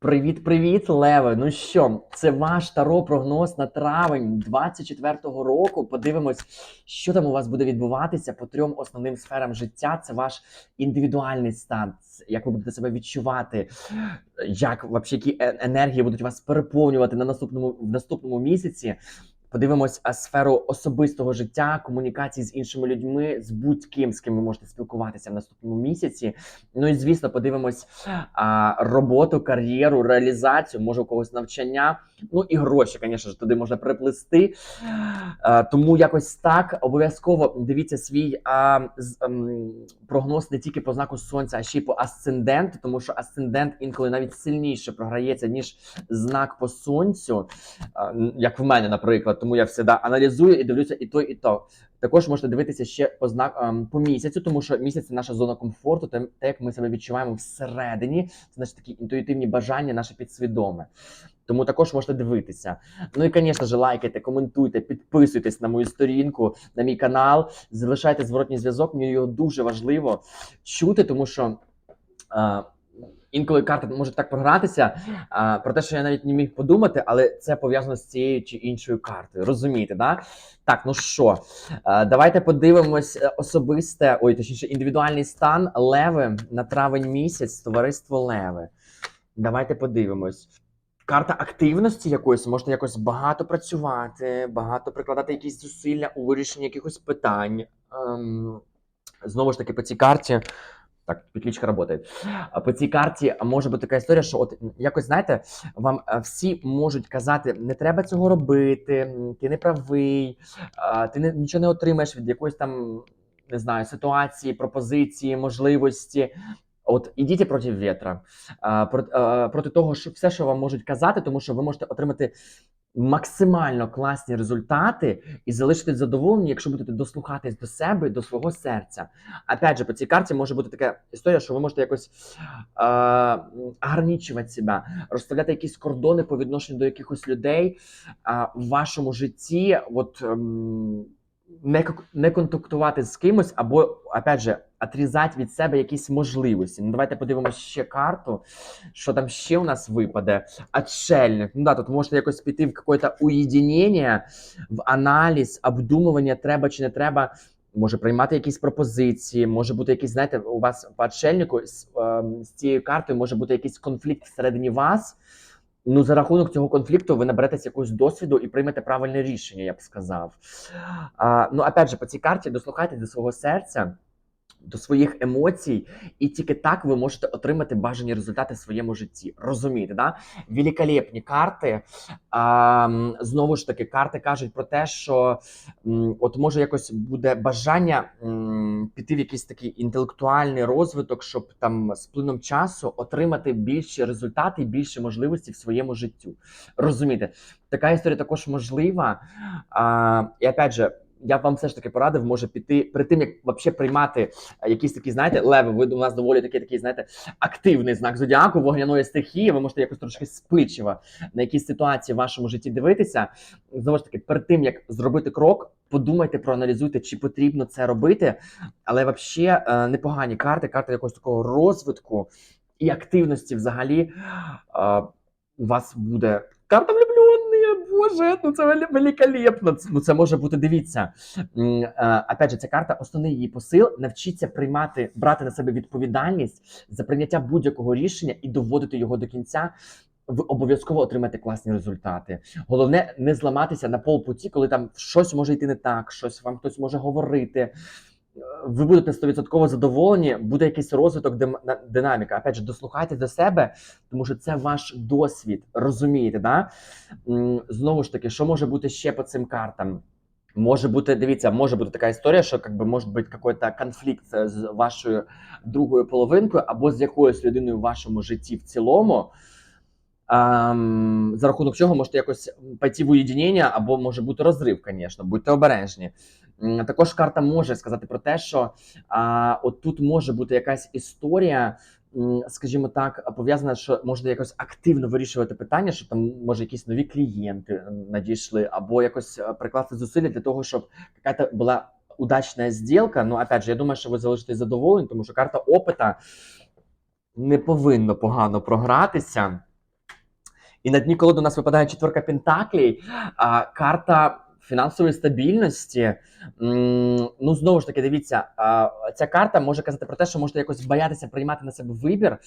Привіт-привіт, Леве! Ну що, це ваш таро прогноз на травень 24-го року. Подивимось, що там у вас буде відбуватися по трьом основним сферам життя. Це ваш індивідуальний стан, як ви будете себе відчувати, як вообще які е- енергії будуть вас переповнювати на наступному в наступному місяці. Подивимось сферу особистого життя, комунікації з іншими людьми, з будь-ким, з ким ви можете спілкуватися в наступному місяці. Ну і звісно, подивимось а, роботу, кар'єру, реалізацію, може у когось навчання. Ну і гроші, звісно ж, туди можна приплести. А, тому якось так обов'язково дивіться свій а, з, ем, прогноз не тільки по знаку сонця, а ще й по асценденту, тому що асцендент інколи навіть сильніше програється, ніж знак по сонцю, а, як в мене, наприклад. Тому я завжди аналізую і дивлюся і то, і то. Також можете дивитися ще по знак ем, по місяцю, тому що місяць це наша зона комфорту, те, як ми себе відчуваємо всередині, це наші такі інтуїтивні бажання, наше підсвідоме. Тому також можете дивитися. Ну і, звісно ж, лайкайте, коментуйте, підписуйтесь на мою сторінку, на мій канал, залишайте зворотній зв'язок. Мені його дуже важливо чути, тому що. Інколи карта може так програтися, а, про те, що я навіть не міг подумати, але це пов'язано з цією чи іншою картою. Розумієте, да? Так, ну що, е, давайте подивимось е, особисте, ой, точніше, індивідуальний стан Леви на травень місяць, товариство Леви. Давайте подивимось. Карта активності якоїсь, можна якось багато працювати, багато прикладати якісь зусилля у вирішенні якихось питань. Ем, знову ж таки, по цій карті. Так, підключка працює. По цій карті може бути така історія, що от якось знаєте, вам е, всі можуть казати, не треба цього робити, ти не правий, ти не, нічого не отримаєш від якоїсь там, не знаю, ситуації, пропозиції, можливості. От ідіть проти вітра, проти того, що все, що вам можуть казати, тому що ви можете отримати максимально класні результати і залишитись задоволені, якщо будете дослухатись до себе, до свого серця. Опять же, по цій карті може бути така історія, що ви можете якось е, себе, розставляти якісь кордони по відношенню до якихось людей е, в вашому житті. От, ем, не, не контактувати з кимось, або, опять же, отрізати від себе якісь можливості. Ну, давайте подивимося ще карту, що там ще у нас випаде. Отшельник. Ну да, тут можете якось піти в якесь уєдинення, в аналіз, обдумування, треба чи не треба. Може приймати якісь пропозиції, може бути якийсь, знаєте, у вас по отшельнику з, ем, з цією картою може бути якийсь конфлікт всередині вас. Ну, за рахунок цього конфлікту ви наберетесь якогось досвіду і приймете правильне рішення, я б сказав. А, ну, опять же, по цій карті дослухайтесь до свого серця, до своїх емоцій, і тільки так ви можете отримати бажані результати в своєму житті. Розумієте, да? Великолепні карти. А, знову ж таки, карти кажуть про те, що от може якось буде бажання піти в якийсь такий інтелектуальний розвиток, щоб там з плином часу отримати більші результати і більше можливості в своєму життю. Розумієте, така історія також можлива. А, і опять же. Я б вам все ж таки порадив, може піти перед тим, як вообще приймати е, якісь такі, знаєте, леви, ви у нас доволі такий, такий, знаєте, активний знак зодіаку, вогняної стихії. Ви можете якось трошки спичиво на якісь ситуації в вашому житті дивитися. Знову ж таки, перед тим як зробити крок, подумайте, проаналізуйте, чи потрібно це робити. Але взагалі непогані карти, карти якогось такого розвитку і активності взагалі е, у вас буде. Карта влюбленные, боже, ну це вели- великолепно. Ну це може бути, дивіться. Е, Опять же, ця карта, основний її посил навчіться приймати, брати на себе відповідальність за прийняття будь-якого рішення і доводити його до кінця. Ви обов'язково отримаєте класні результати. Головне не зламатися на полпуті, коли там щось може йти не так, щось вам хтось може говорити. Ви будете 100% задоволені, буде якийсь розвиток, динаміка. Опять же, дослухайтесь до себе, тому що це ваш досвід. Розумієте, да? Знову ж таки, що може бути ще по цим картам? Може бути, дивіться, може бути така історія, що как би, може бути якийсь конфлікт е, з вашою другою половинкою або з якоюсь людиною в вашому житті в цілому. Ам, за рахунок чого можете якось пойти в уєдинення, або може бути розрив, звісно, будьте обережні. Також карта може сказати про те, що а, от тут може бути якась історія, скажімо так, пов'язана, що можна якось активно вирішувати питання, що там може якісь нові клієнти надійшли, або якось е, прикласти зусилля для того, щоб якась була удачна зділка. Ну, опять же, я думаю, що ви залишитесь задоволені, тому що карта опита не повинна погано програтися. І на дні колоди у нас випадає четверка пентаклей, а, карта фінансової стабільності. Ну, знову ж таки, дивіться, ця карта може казати про те, що можете якось боятися приймати на себе вибір.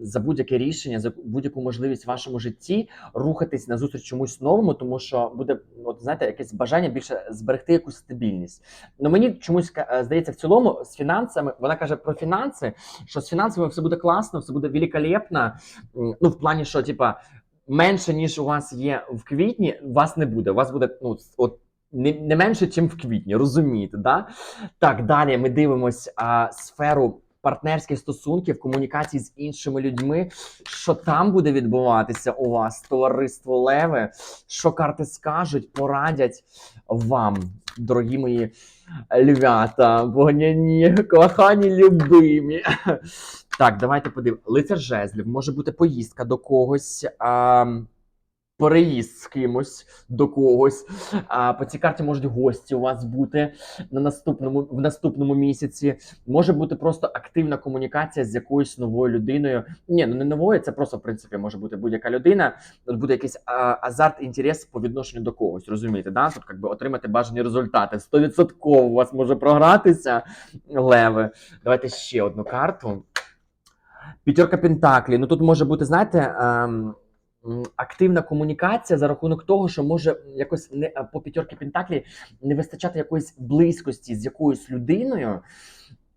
За будь-яке рішення, за будь-яку можливість в вашому житті рухатись назустріч чомусь новому, тому що буде, от знаєте, якесь бажання більше зберегти якусь стабільність. Ну мені чомусь е, здається, в цілому з фінансами вона каже про фінанси, що з фінансами все буде класно, все буде великолепно. Ну, в плані, що типа менше ніж у вас є в квітні, у вас не буде. У вас буде ну от. Не, не менше, ніж в квітні, розумієте, да? Так, далі ми дивимось а, сферу партнерських стосунків, комунікації з іншими людьми. Що там буде відбуватися у вас, товариство Леви? Що карти скажуть, порадять вам, дорогі мої львята, вогняні, кохані, любимі. Так, давайте подивимося. Лицар жезлів, може бути поїздка до когось. А... Переїзд з кимось до когось. А, по цій карті можуть гості у вас бути на наступному в наступному місяці. Може бути просто активна комунікація з якоюсь новою людиною. Ні, ну не новою, це просто в принципі може бути будь-яка людина. Тут буде якийсь а, азарт, інтерес по відношенню до когось. Розумієте, да? Тут якби отримати бажані результати. 100% у вас може програтися леви. Давайте ще одну карту. П'ятерка Пентаклі. Ну тут може бути, знаєте. ем, Активна комунікація за рахунок того, що може якось не по п'ятерки Пентаклі не вистачати якоїсь близькості з якоюсь людиною,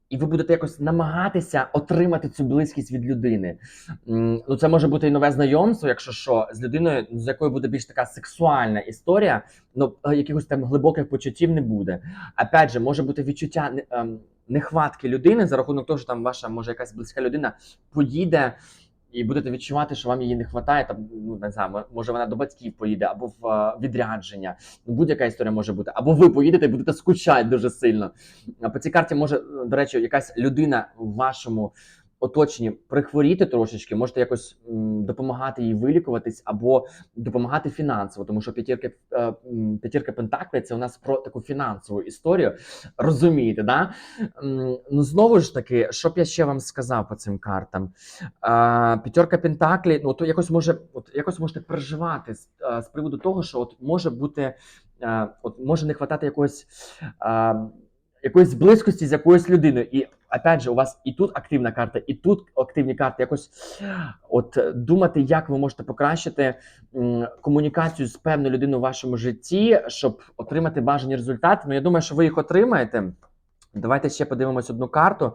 і ви будете якось намагатися отримати цю близькість від людини. Ну, це може бути і нове знайомство, якщо що, з людиною, з якою буде більш така сексуальна історія, ну е, якихось там глибоких почуттів не буде. Опять же, може бути відчуття ем, нехватки людини за рахунок того, що там ваша може якась близька людина поїде. І будете відчувати, що вам її не вистачає, там ну не знаю, може вона до батьків поїде, або в е, відрядження. Ну, будь-яка історія може бути. Або ви поїдете і будете скучати дуже сильно. По цій карті може, до речі, якась людина в вашому оточенні прихворіти трошечки, можете якось допомагати їй вилікуватись або допомагати фінансово, тому що п'ятірка, е, п'ятірка Пентаклі це у нас про таку фінансову історію. Розумієте, да? Ну знову ж таки, що б я ще вам сказав по цим картам? А, П'ятерка Пентаклі, ну то якось може, от якось можете переживати з, а, з приводу того, що от може бути, а, от може не хватати якогось. Якоїсь близькості з якоюсь людиною, і опять же, у вас і тут активна карта, і тут активні карти. Якось от думати, як ви можете покращити комунікацію з певною людиною в вашому житті, щоб отримати бажані результати. Ну я думаю, що ви їх отримаєте. Давайте ще подивимось одну карту.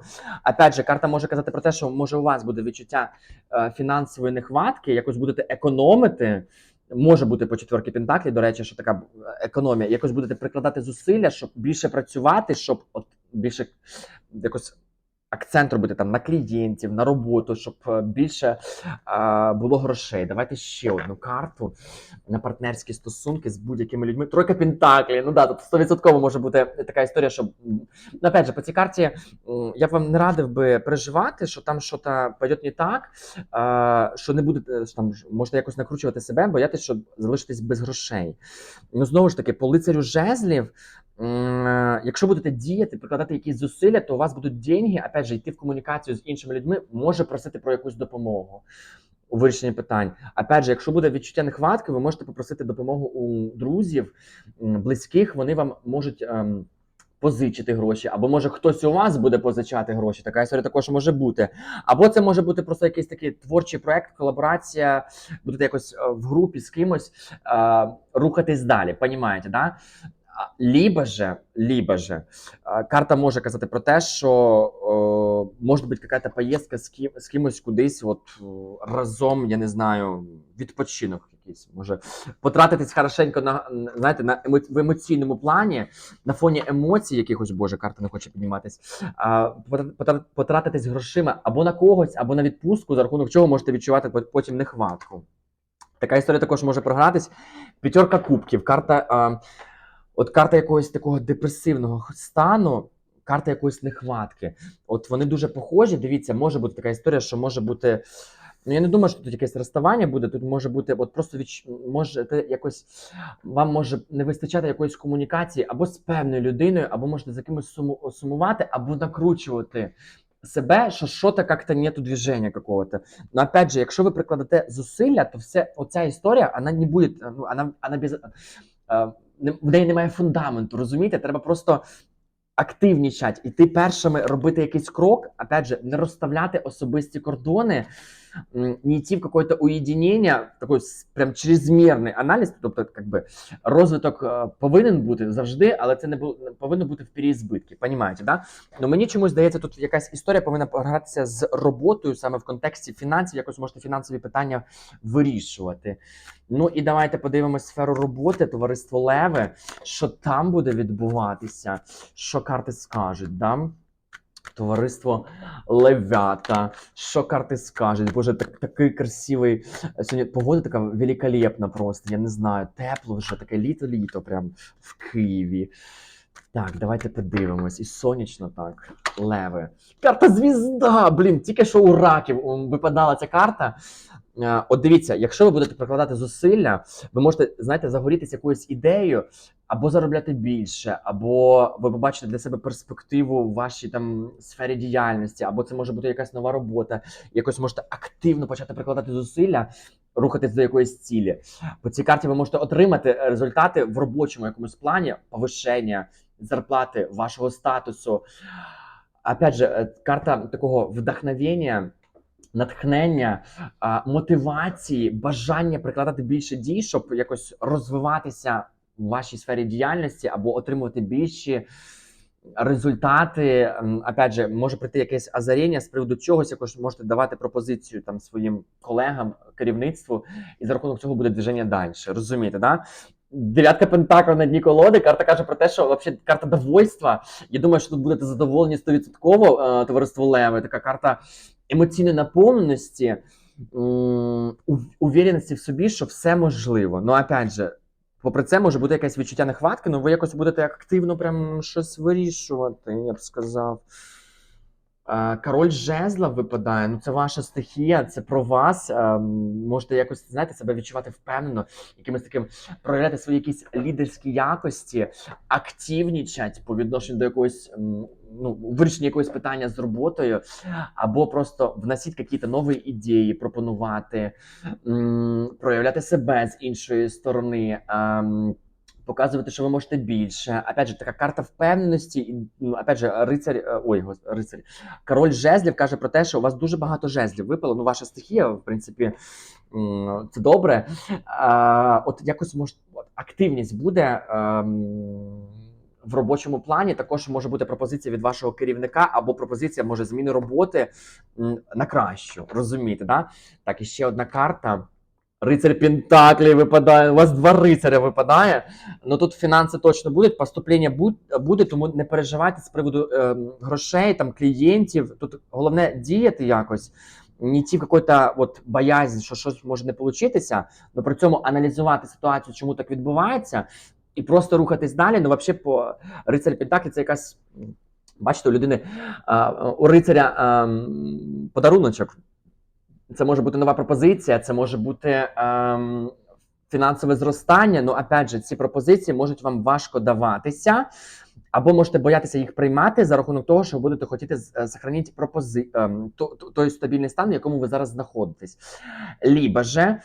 Опять же, карта може казати про те, що може у вас буде відчуття е, фінансової нехватки, якось будете економити. Може бути по четверки Пентаклі, до речі, що така е, економія. Якось будете прикладати зусилля, щоб більше працювати, щоб от більше якось акцент робити там на клієнтів, на роботу, щоб е, більше е, було грошей. Давайте ще одну карту на партнерські стосунки з будь-якими людьми. Тройка Пентаклі. Ну да, тут 100% може бути така історія, що ну, опять же, по цій карті я б вам не радив би переживати, що там щось пойде не так, е, що не будете що там можете якось накручувати себе, боятися, що залишитесь без грошей. Ну знову ж таки, по лицарю жезлів. Е, Якщо будете діяти, прикладати якісь зусилля, то у вас будуть деньги, опять же, йти в комунікацію з іншими людьми, може просити про якусь допомогу у вирішенні питань. Опять же, якщо буде відчуття нехватки, ви можете попросити допомогу у друзів, близьких, вони вам можуть. ем, Позичити гроші, або може хтось у вас буде позичати гроші. Така історія також може бути. Або це може бути просто якийсь такий творчий проект, колаборація, будете якось е, в групі з кимось е, рухатись далі. Понімаєте, да? Либо же, либо же, карта може казати про те, що о, може бути якась поїздка з, ким, з кимось кудись, от разом, я не знаю, відпочинок якийсь. Може потратитись хорошенько на знаєте, на в емоційному плані, на фоні емоцій, якихось боже, карта не хоче підніматись. А, потра- потра- потратитись грошима або на когось, або на відпустку, за рахунок чого можете відчувати потім нехватку. Така історія також може програтись. П'ятерка кубків, карта. А, От карта якогось такого депресивного стану, карта якоїсь нехватки. От вони дуже похожі. Дивіться, може бути така історія, що може бути. Ну, я не думаю, що тут якесь розставання буде. Тут може бути, от просто відч... може те якось вам може не вистачати якоїсь комунікації або з певною людиною, або можете за кимось суму... сумувати, або накручувати себе, що що-то як-то нету движення какого-то. Но опять же, якщо ви прикладете зусилля, то все оця історія, вона не буде, ну, вона, вона без, в неї немає фундаменту, розумієте? Треба просто активнічати, іти першими робити якийсь крок, опять же, не розставляти особисті кордони, не йти в какое-то уєдинення, такий с- прям чрезмірний аналіз, тобто, как би, розвиток е, повинен бути завжди, але це не повинно бути в переізбитки, понімаєте, да? Ну мені чомусь здається, тут якась історія повинна погратися з роботою саме в контексті фінансів, якось можете фінансові питання вирішувати. Ну і давайте подивимось сферу роботи, товариство Леви, що там буде відбуватися, що карти скажуть, да? Товариство Левята, що карти скажуть? Боже, так, такий красивий. Сьогодні погода така великолепна просто. Я не знаю, тепло вже таке літо-літо, прям в Києві. Так, давайте подивимось. І сонячно так. Леви. Карта звізда! Блін, тільки що у раків випадала ця карта. Е, От дивіться, якщо ви будете прикладати зусилля, ви можете, знаєте, загорітися якоюсь ідеєю, або заробляти більше, або ви побачите для себе перспективу в вашій там сфері діяльності, або це може бути якась нова робота. Якось можете активно почати прикладати зусилля, рухатись до якоїсь цілі. По цій карті ви можете отримати результати в робочому якомусь плані, повищення зарплати, вашого статусу. Опять же, е, карта такого вдохновення. Натхнення, мотивації, бажання прикладати більше дій, щоб якось розвиватися в вашій сфері діяльності або отримувати більші результати. Опять же, може прийти якесь озаріння з приводу чогось, якось можете давати пропозицію там своїм колегам, керівництву, і за рахунок цього буде движення далі. Розумієте, да? Дев'ятка пентаклів на дні колоди. Карта каже про те, що взагалі карта довольства. Я думаю, що тут будете задоволені 100% е, товариство Леви. Така карта емоційної наповненості, м, у- увереності в собі, що все можливо. Ну, опять же, попри це може бути якесь відчуття нехватки, але ви якось будете активно прям щось вирішувати, я б сказав. Король жезла випадає. Ну, це ваша стихія, це про вас. Можете якось знаєте, себе відчувати впевнено, якимось таким проявляти свої якісь лідерські якості, активнічать по відношенню до якогось м, ну, вирішення якогось питання з роботою, або просто вносити якісь нові ідеї, пропонувати, проявляти себе з іншої сторони. ем, Показувати, що ви можете більше. Опять же, така карта впевненості, ну, опять же, рицарь, е, ой, рицарь, король жезлів каже про те, що у вас дуже багато жезлів випало. Ну, ваша стихія, в принципі, це добре. От якось може активність буде. В робочому плані також може бути пропозиція від вашого керівника або пропозиція може зміни роботи на кращу. Розумієте, да? Так, і ще одна карта. Рицарь Пентаклі випадає. У вас два рицаря випадає. Ну тут фінанси точно будуть, поступлення буде, тому не переживайте з приводу ем, грошей, там клієнтів. Тут головне діяти якось. Не в какой-то от боязнь, що щось може не получитися, але при цьому аналізувати ситуацію, чому так відбувається, і просто рухатись далі. Ну, взагалі, по рицарь Пентаклі це якась. Бачите, у людини у рицаря подаруночок. Це може бути нова пропозиція, це може бути ем, фінансове зростання. Ну, опять же, ці пропозиції можуть вам важко даватися, або можете боятися їх приймати за рахунок того, що ви будете хотіти зберігати пропози... ем, то- то- той стабільний стан, в якому ви зараз знаходитесь. Лібо же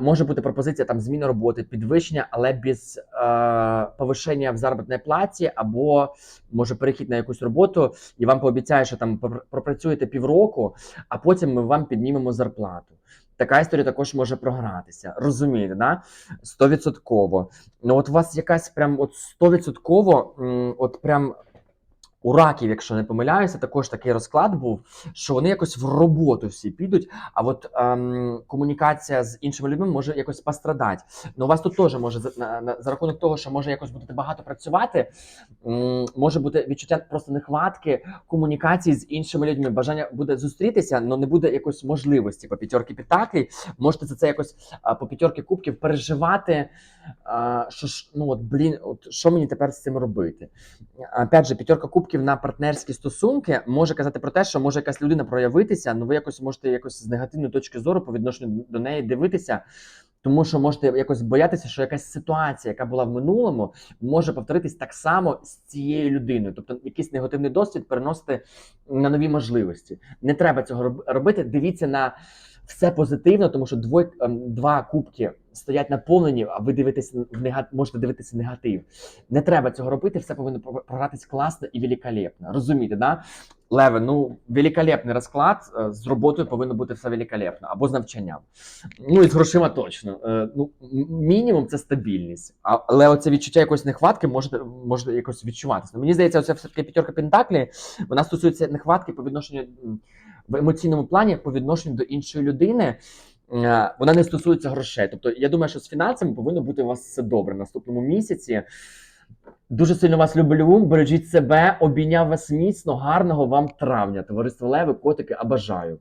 може бути пропозиція там зміни роботи, підвищення, але без е, повищення в заробітній платі, або може перехід на якусь роботу, і вам пообіцяє, що там пропрацюєте півроку, а потім ми вам піднімемо зарплату. Така історія також може програтися. Розумієте, да? Стовідсотково. Ну, от у вас якась прям от стовідсотково, от прям у раків, якщо не помиляюся, також такий розклад був, що вони якось в роботу всі підуть, а от ем, комунікація з іншими людьми може якось пострадати. Ну, у вас тут теж може за, на, на, за рахунок того, що може якось будете багато працювати, м, може бути відчуття просто нехватки комунікації з іншими людьми. Бажання буде зустрітися, але не буде якось можливості по п'ятерки пітаклі. Можете за це якось а, по п'ятерки кубків переживати. А, що ж, ну от блін, от що мені тепер з цим робити? Опять же, п'ятерка кубків на партнерські стосунки може казати про те, що може якась людина проявитися, але ви якось можете якось з негативної точки зору по відношенню до неї дивитися. Тому що можете якось боятися, що якась ситуація, яка була в минулому, може повторитись так само з цією людиною. Тобто якийсь негативний досвід переносити на нові можливості. Не треба цього робити. Дивіться на все позитивно, тому що двой, ем, два кубки стоять наповнені, а ви дивитесь в нега... можете дивитися негатив. Не треба цього робити, все повинно програтись класно і великолепно. Розумієте, да? Леве, ну великолепний розклад. е, З роботою повинно бути все великолепно, або з навчанням. Ну і з грошима точно. Е, Ну, мінімум це стабільність. Але оце відчуття якоїсь нехватки може, може якось відчуватися. Ну, мені здається, оце все-таки п'ятерка Пентаклі, вона стосується нехватки по відношенню в емоційному плані по відношенню до іншої людини. Е, Вона не стосується грошей. Тобто, я думаю, що з фінансами повинно бути у вас все добре в наступному місяці. Дуже сильно вас люблю. Бережіть себе, обійняв вас міцно, гарного вам травня. Товариство Леви, котики, а бажаю.